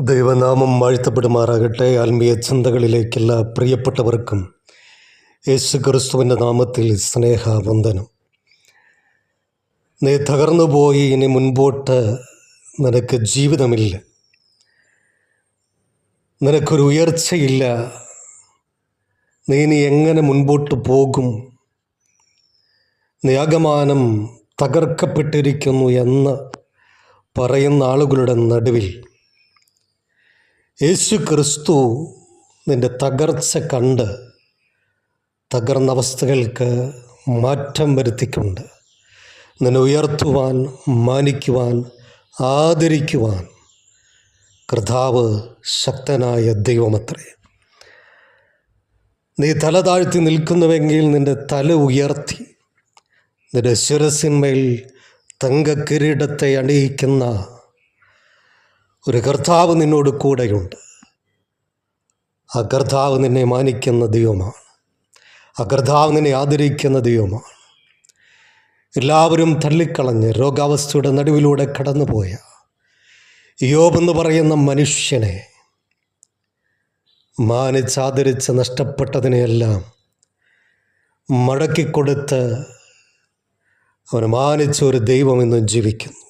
ദൈവനാമം വാഴ്ത്തപ്പെടുമാറാകട്ടെ. ആത്മീയ ചിന്തകളിലേക്കെല്ലാ പ്രിയപ്പെട്ടവർക്കും യേശു ക്രിസ്തുവിന്റെ നാമത്തിൽ സ്നേഹവന്ദനം. നീ തകർന്നു പോയി ഇനി മുൻപോട്ട് നിനക്ക് ജീവിതമില്ല. നിനക്കൊരു ഉയർച്ചയില്ല. നീ ഇനി എങ്ങനെ മുൻപോട്ട് പോകും? നിയാഗമാനം തകർക്കപ്പെട്ടിരിക്കുന്നു എന്ന് പറയുന്ന ആളുകളുടെ നടുവിൽ യേശു ക്രിസ്തു നിന്റെ തകർച്ച കണ്ട് തകർന്ന അവസ്ഥകൾക്ക് മാറ്റം വരുത്തിക്കൊണ്ട് നിന്നെ ഉയർത്തുവാൻ മാനിക്കുവാൻ ആദരിക്കുവാൻ കർത്താവ് ശക്തനായ ദൈവമത്രേ. നീ തല താഴ്ത്തി നിൽക്കുന്നുവെങ്കിൽ നിന്റെ തല ഉയർത്തി നിന്റെ ശിരസിന്മേൽ തങ്കക്കിരീടത്തെ അണിയിക്കുന്ന ഒരു കർത്താവ് നിന്നോട് കൂടെയുണ്ട്. ആ കർത്താവ് നിന്നെ മാനിക്കുന്ന ദൈവമാണ്. ആ കർത്താവ് നിന്നെ ആദരിക്കുന്ന ദൈവമാണ്. എല്ലാവരും തള്ളിക്കളഞ്ഞ് രോഗാവസ്ഥയുടെ നടുവിലൂടെ കടന്നുപോയ യോബെന്ന് പറയുന്ന മനുഷ്യനെ മാനിച്ചാദരിച്ച് നഷ്ടപ്പെട്ടതിനെയെല്ലാം മടക്കിക്കൊടുത്ത് അവനെ മാനിച്ച ഒരു ദൈവം ഇന്നും ജീവിക്കുന്നു.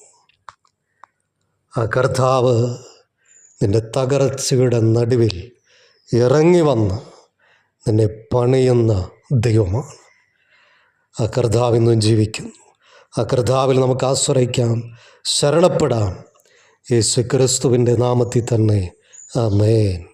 ആ കർത്താവ് നിന്റെ തകർച്ചയുടെ നടുവിൽ ഇറങ്ങി വന്ന് നിന്നെ പണിയുന്ന ദൈവമാണ്. ആ കർത്താവ് ജീവിക്കുന്നു. ആ കർത്താവിൽ നമുക്ക് ആശ്രയിക്കാം. ശരണപ്പെടാം. യേശു ക്രിസ്തുവിന്റെ നാമത്തിൽ തന്നെ. ആമേൻ.